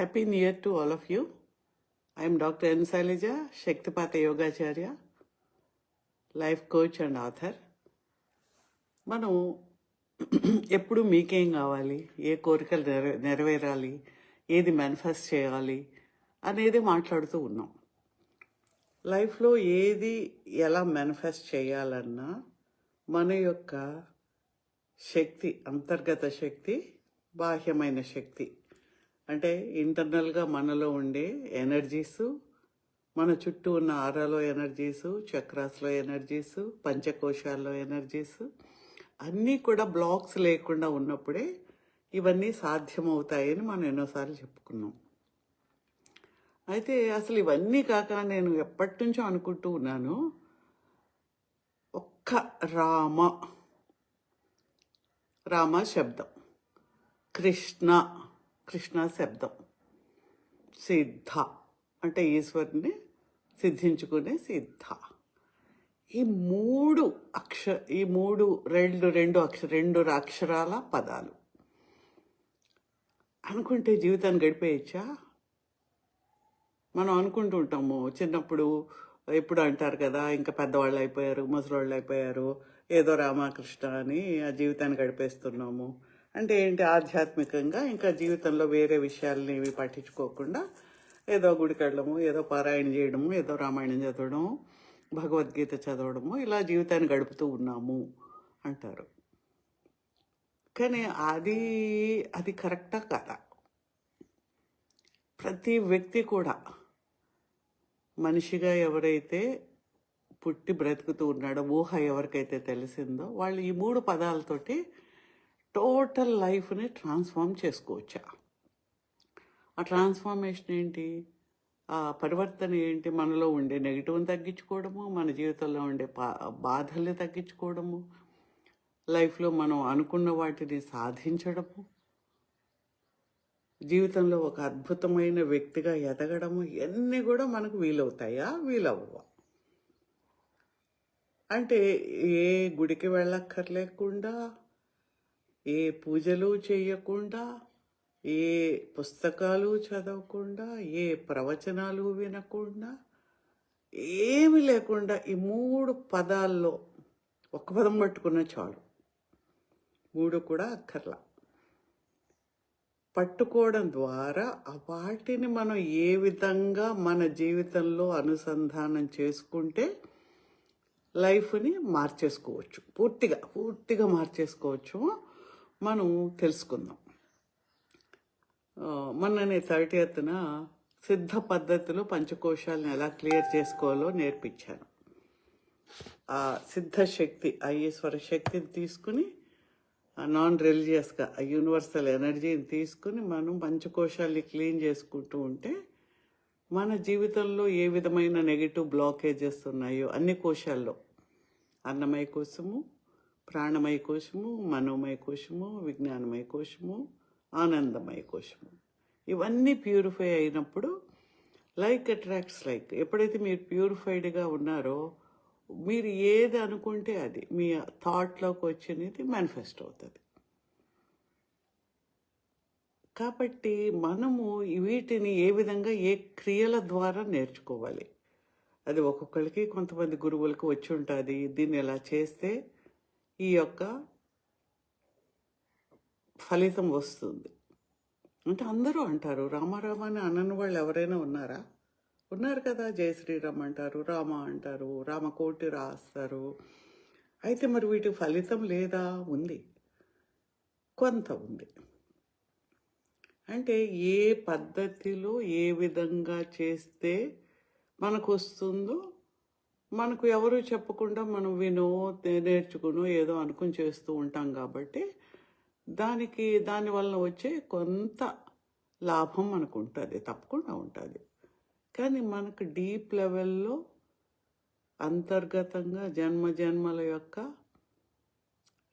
Happy new year to all of you I'm doctor N Shailaja శక్తిపాత యోగాచార్య life coach and author మనం ఎప్పుడు మీకేం కావాలి? ఏ కోరికలు నెరవే నెరవేరాలి? ఏది మేనిఫెస్ట్ చేయాలి? అనేది మాట్లాడుతూ ఉన్నాం. లైఫ్లో ఏది ఎలా మేనిఫెస్ట్ చేయాలన్నా మన యొక్క శక్తి అంతర్గత శక్తి బాహ్యమైన శక్తి అంటే ఇంటర్నల్గా మనలో ఉండే ఎనర్జీస్ మన చుట్టూ ఉన్న ఆరాలో ఎనర్జీస్ చక్రాస్లో ఎనర్జీస్ పంచకోశాల్లో ఎనర్జీస్ అన్నీ కూడా బ్లాక్స్ లేకుండా ఉన్నప్పుడే ఇవన్నీ సాధ్యమవుతాయని మనం ఎన్నోసార్లు చెప్పుకున్నాం. అయితే అసలు ఇవన్నీ కాక నేను ఎప్పటి నుంచో అనుకుంటూ ఉన్నాను ఒక్క రామ రామ శబ్దం కృష్ణ కృష్ణ శబ్దం. సిద్ధ అంటే ఈశ్వరుని సిద్ధించుకునే సిద్ధ. ఈ మూడు అక్ష ఈ మూడు రెండు రెండు అక్ష రెండు అక్షరాల పదాలు. అనుకుంటే జీవితాన్ని గడిపేయచ్చా? మనం అనుకుంటూ ఉంటాము. చిన్నప్పుడు ఎప్పుడు అంటారు కదా ఇంకా పెద్దవాళ్ళు అయిపోయారు ముసలివాళ్ళు అయిపోయారు ఏదో రామకృష్ణ అని ఆ జీవితాన్ని గడిపేస్తున్నాము. అంటే ఏంటి? ఆధ్యాత్మికంగా ఇంకా జీవితంలో వేరే విషయాలని ఇవి పట్టించుకోకుండా ఏదో గుడికి వెళ్ళడము ఏదో పారాయణ చేయడము ఏదో రామాయణం చదవడము భగవద్గీత చదవడము ఇలా జీవితాన్ని గడుపుతూ ఉన్నాము అంటారు. కానీ అది అది కరెక్టా కదా? ప్రతి వ్యక్తి కూడా మనిషిగా ఎవరైతే పుట్టి బ్రతుకుతూ ఉన్నాడో ఊహ ఎవరికైతే తెలిసిందో వాళ్ళు ఈ మూడు పదాలతోటి టోటల్ లైఫ్ని ట్రాన్స్ఫార్మ్ చేసుకోవచ్చా? ఆ ట్రాన్స్ఫార్మేషన్ ఏంటి? ఆ పరివర్తన ఏంటి? మనలో ఉండే నెగిటివ్ని తగ్గించుకోవడము మన జీవితంలో ఉండే పా బాధల్ని తగ్గించుకోవడము లైఫ్లో మనం అనుకున్న వాటిని సాధించడము జీవితంలో ఒక అద్భుతమైన వ్యక్తిగా ఎదగడము ఇవన్నీ కూడా మనకు వీలవుతాయా? వీలవ్వా అంటే ఏ గుడికి వెళ్ళక్కర్లేకుండా ఏ పూజలు చేయకుండా ఏ పుస్తకాలు చదవకుండా ఏ ప్రవచనాలు వినకుండా ఏమి లేకుండా ఈ మూడు పదాల్లో ఒక పదం పట్టుకున్న చాలు. మూడు కూడా అక్కర్లా. పట్టుకోవడం ద్వారా ఆ వాటిని మనం ఏ విధంగా మన జీవితంలో అనుసంధానం చేసుకుంటే లైఫ్ని మార్చేసుకోవచ్చు. పూర్తిగా పూర్తిగా మార్చేసుకోవచ్చు మనం తెలుసుకుందాం. మొన్ననే థర్టీ ఎత్తున సిద్ధ పద్ధతిలో పంచకోశాలను ఎలా క్లియర్ చేసుకోవాలో నేర్పించాను. ఆ సిద్ధ శక్తి ఆ ఈశ్వర శక్తిని తీసుకుని నాన్ రిలీజియస్గా ఆ యూనివర్సల్ ఎనర్జీని తీసుకుని మనం పంచకోశాల్ని క్లీన్ చేసుకుంటూ ఉంటే మన జీవితంలో ఏ విధమైన నెగిటివ్ బ్లాకేజెస్ ఉన్నాయో అన్ని కోశాల్లో అన్నమయ కోసము ప్రాణమయ కోశము మనోమయ కోశము విజ్ఞానమయ కోశము ఆనందమయ కోశము. ఇవన్నీ ప్యూరిఫై అయినప్పుడు లైక్ అట్రాక్ట్స్ లైక్. ఎప్పుడైతే మీరు ప్యూరిఫైడ్గా ఉన్నారో మీరు ఏది అనుకుంటే అది మీ థాట్లోకి వచ్చినది మేనిఫెస్ట్ అవుతుంది. కాబట్టి మనము వీటిని ఏ విధంగా ఏ క్రియల ద్వారా నేర్చుకోవాలి? అది ఒక్కొక్కరికి కొంతమంది గురువులకు వచ్చి ఉంటుంది దీన్ని ఎలా చేస్తే ఈ యొక్క ఫలితం వస్తుంది. అంటే అందరూ అంటారు రామారామ అని అనని వాళ్ళు ఎవరైనా ఉన్నారా? ఉన్నారు కదా జయ శ్రీరామ్ అంటారు రామ అంటారు రామకోటి రాస్తారు. అయితే మరి వీటి ఫలితం లేదా? ఉంది. కొంత ఉంది. అంటే ఏ పద్ధతిలో ఏ విధంగా చేస్తే మనకు వస్తుందో మనకు ఎవరు చెప్పకుండా మనం వినో నేర్చుకునో ఏదో అనుకుని చేస్తూ ఉంటాం కాబట్టి దానికి దాని వలన వచ్చే కొంత లాభం మనకు ఉంటుంది తప్పకుండా ఉంటుంది. కానీ మనకు డీప్ లెవెల్లో అంతర్గతంగా జన్మ జన్మల యొక్క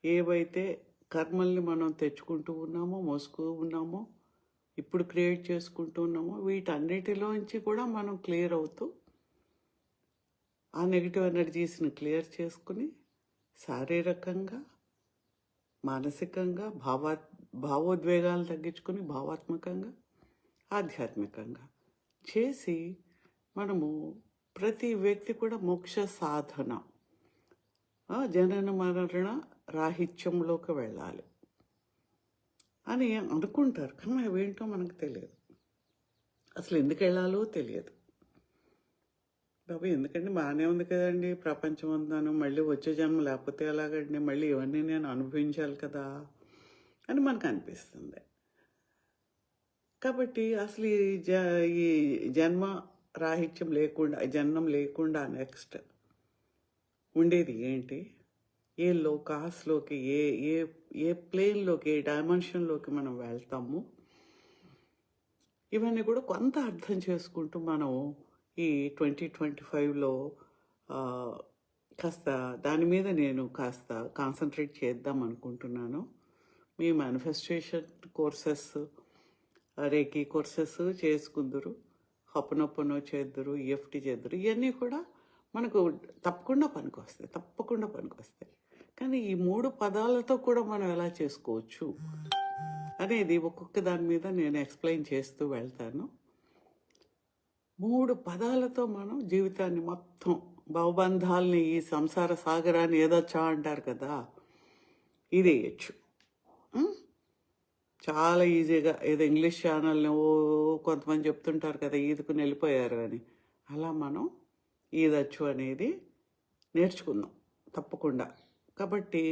ఏవైతే కర్మల్ని మనం తెచ్చుకుంటూ ఉన్నామో మోసుకు ఉన్నామో ఇప్పుడు క్రియేట్ చేసుకుంటూ ఉన్నామో వీటన్నిటిలోంచి కూడా మనం క్లియర్ అవుతూ ఆ నెగిటివ్ ఎనర్జీస్ని క్లియర్ చేసుకుని శారీరకంగా మానసికంగా భావా భావోద్వేగాలు తగ్గించుకుని భావాత్మకంగా ఆధ్యాత్మికంగా చేసి మనము ప్రతి వ్యక్తి కూడా మోక్ష సాధన ఆ, జనన మరణ రాహిత్యంలోకి వెళ్ళాలి అని అనుకుంటారు. కానీ అవేంటో మనకు తెలియదు. అసలు ఎందుకు వెళ్ళాలో తెలియదు. బాబు ఎందుకంటే బాగానే ఉంది కదండి ప్రపంచం అంతాను. మళ్ళీ వచ్చే జన్మ లేకపోతే ఎలాగండి? మళ్ళీ ఇవన్నీ నేను అనుభవించాలి కదా అని మనకు అనిపిస్తుంది. కాబట్టి అసలు ఈ జ ఈ జన్మ రాహిత్యం లేకుండా జన్మం లేకుండా నెక్స్ట్ ఉండేది ఏంటి? ఏ లోకాస్లోకి ఏ ఏ ఏ ప్లేన్లోకి ఏ డైమెన్షన్లోకి మనం వెళ్తాము? ఇవన్నీ కూడా కొంత అర్థం చేసుకుంటూ మనం ఈ ట్వంటీ ట్వంటీ ఫైవ్లో కాస్త దాని మీద నేను కాస్త కాన్సన్ట్రేట్ చేద్దాం అనుకుంటున్నాను. మీ మేనిఫెస్టేషన్ కోర్సెస్ రేకీ కోర్సెస్ చేసుకుందరు హప్పనొప్పనో చేద్దరు ఈఎఫ్టీ చేద్దరు ఇవన్నీ కూడా మనకు తప్పకుండా పనికొస్తాయి తప్పకుండా పనికొస్తాయి. కానీ ఈ మూడు పదాలతో కూడా మనం ఎలా చేసుకోవచ్చు అనేది ఒక్కొక్క దాని మీద నేను ఎక్స్ప్లెయిన్ చేస్తూ వెళ్తాను. మూడు పదాలతో మనం జీవితాన్ని మొత్తం భవబంధాలని ఈ సంసార సాగరాన్ని ఏదొచ్చా అంటారు కదా ఇది వేయచ్చు చాలా ఈజీగా ఏదో ఇంగ్లీష్ ఛానల్ని ఓ కొంతమంది చెప్తుంటారు కదా ఈదుకుని వెళ్ళిపోయారు అని. అలా మనం ఈదచ్చు అనేది నేర్చుకుందాం తప్పకుండా. కాబట్టి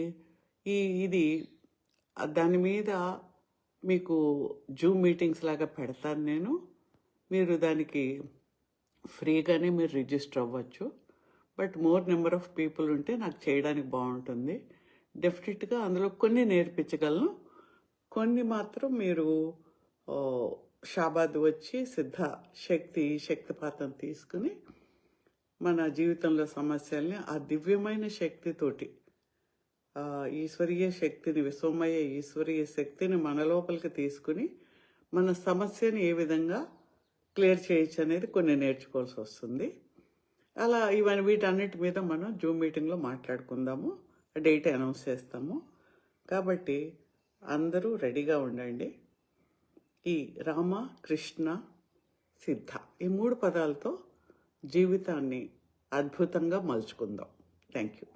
ఈ ఇది దాని మీద మీకు జూమ్ మీటింగ్స్ లాగా పెడతాను నేను. మీరు దానికి ఫ్రీగానే మీరు రిజిస్టర్ అవ్వచ్చు. But more number of people ఉంటే నాకు చేయడానికి బాగుంటుంది. డెఫినెట్గా అందులో కొన్ని నేర్పించగలను. కొన్ని మాత్రం మీరు షాబాద్ వచ్చి సిద్ధ శక్తి శక్తిపాతం తీసుకుని మన జీవితంలో సమస్యల్ని ఆ దివ్యమైన శక్తితోటి ఈశ్వరీయ శక్తిని విశ్వమయ ఈశ్వరీయ శక్తిని మన లోపలికి తీసుకుని మన సమస్యని ఏ విధంగా క్లియర్ చేయొచ్చు అనేది కొన్ని నేర్చుకోవాల్సి వస్తుంది. అలా ఇవన్నీ వీటన్నిటి మీద మనం జూమ్ మీటింగ్లో మాట్లాడుకుందాము. డేట్ అనౌన్స్ చేస్తాము. కాబట్టి అందరూ రెడీగా ఉండండి. ఈ రామ కృష్ణ సిద్ధ ఈ మూడు పదాలతో జీవితాన్ని అద్భుతంగా మలుచుకుందాం. Thank you